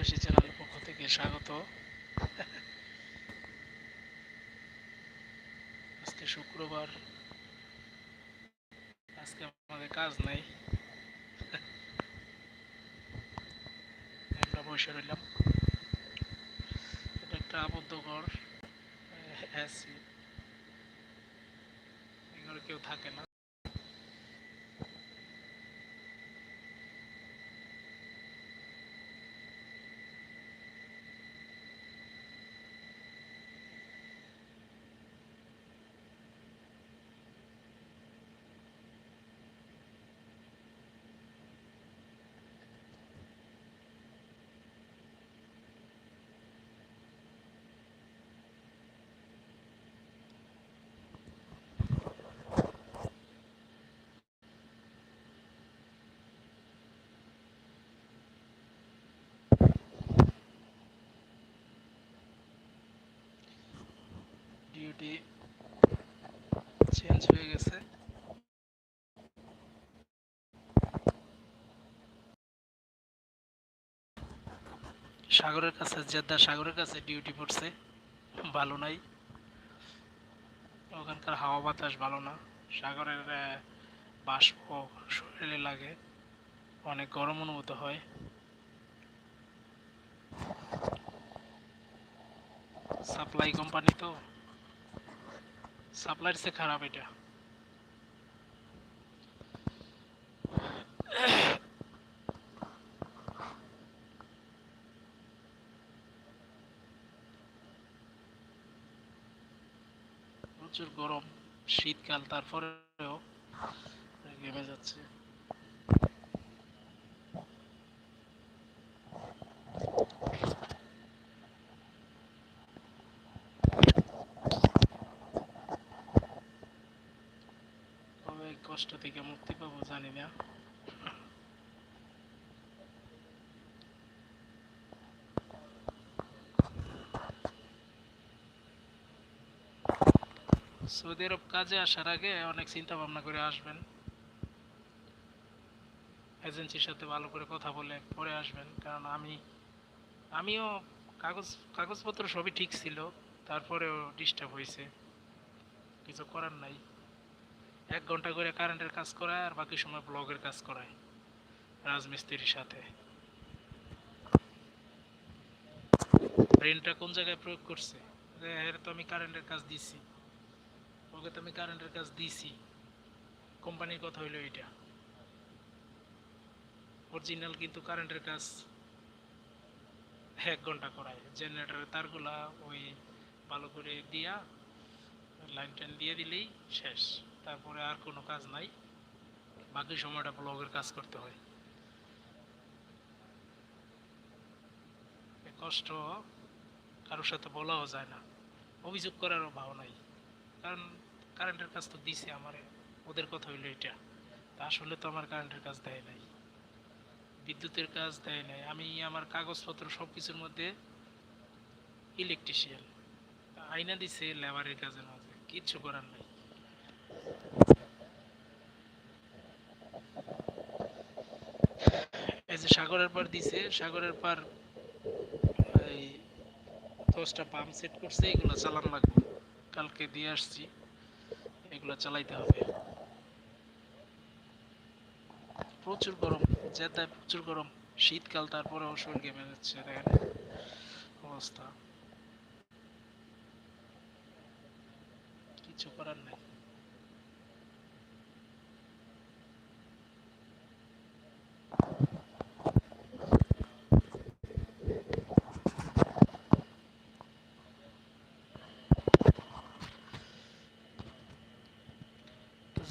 বাংলাদেশি চ্যানেলের পক্ষ থেকে, স্বাগত। আজকে শুক্রবার। আজকে আমাদের কাজ নাই। আমরা বসে রইলাম। এটা একটা আবদ্ধ ঘর এসি। এগুলো কেউ থাকে না ডিউটি চেঞ্জ হয়ে গেছে সাগরের কাছে জেদ্দা সাগরের কাছে ডিউটি পড়ছে। ভালো নাই। ওখানকার হাওয়া বাতাস ভালো না। সাগরের বাষ্প শরীরে লাগে। অনেক গরম অনুভূত হয়। সাপ্লাই কোম্পানি তো। সাপ্লাইয়ের সে খারাপ এটা। প্রচুর গরম শীতকাল তারপরেও ঘেমে যাচ্ছে। কষ্ট থেকে মুক্তি পাবো জানি না। সৌদি আরব কাজে আসার আগে অনেক চিন্তা ভাবনা করে আসবেন। এজেন্সির সাথে ভালো করে কথা বলে পরে আসবেন। কারণ আমি, আমিও কাগজ, কাগজপত্র সবই ঠিক ছিল। তারপরেও ডিস্টার্ব হয়েছে। কিছু করার নাই। এক ঘণ্টা করে কারেন্টের কাজ করায় আর বাকি সময় ব্লগের কাজ করায় রাজমিস্ত্রির সাথে। ঋণটা কোন জায়গায় প্রয়োগ করছে? এর তো আমি কারেন্টের কাজ দিছি। ওকে তো আমি কারেন্টের কাজ দিছি। কোম্পানির কথা হইল এটা অরিজিনাল কিন্তু কারেন্টের কাজ এক ঘণ্টা করায়। জেনারেটরের তারগুলা ওই ভালো করে দিয়া লাইন টাইন দিয়ে দিলেই শেষ। তারপরে আর কোনো কাজ নাই। বাকি সময়টা ব্লগের কাজ করতে হয়। কষ্ট কারোর সাথে বলাও যায় না। অভিযোগ করারও ভাও নাই। কারণ কারেন্টের কাজ তো দিছে আমারে। ওদের কথা হইল এটা। তা আসলে তো আমার কারেন্টের কাজ দেয় নাই। বিদ্যুতের কাজ দেয় নাই। আমি আমার কাগজপত্র সব কিছুর মধ্যে ইলেকট্রিশিয়ান আইনা দিছে লেবারের কাজের মাঝে কিচ্ছু করার নাই। এই যে সাগরের পার দিছে, সাগরের পার এই দশটা পাম্প সেট করছে, এগুলো চালান লাগবে। কালকে দিয়ে আসছি। এগুলো চালাইতে হবে। প্রচুর গরম, জেদ্দায় প্রচুর গরম। শীতকাল তারপরেও অসুর গেমে যাচ্ছে, দেখেন অবস্থা। কিছু করার নেই।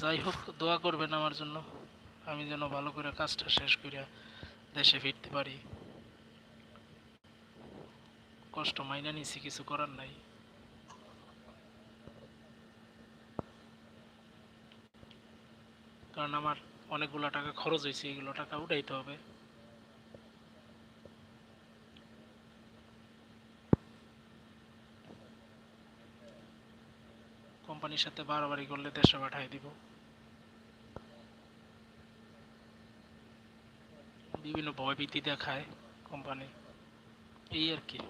যাই হোক, দোয়া করবেন আমার জন্য। আমি যেন ভালো করে কাজটা শেষ করে দেশে ফিরতে পারি। কষ্ট মাইনা নিছি, কিছু করার নাই। কারণ আমার অনেকগুলো টাকা খরচ হয়েছে, এগুলো টাকা উঠাইতে হবে। কোম্পানির সাথে বাড়াবাড়ি করলে দেশে পাঠাই দিব। বিভিন্ন ভয়ভীতি দেখায় কোম্পানি এই আর কি।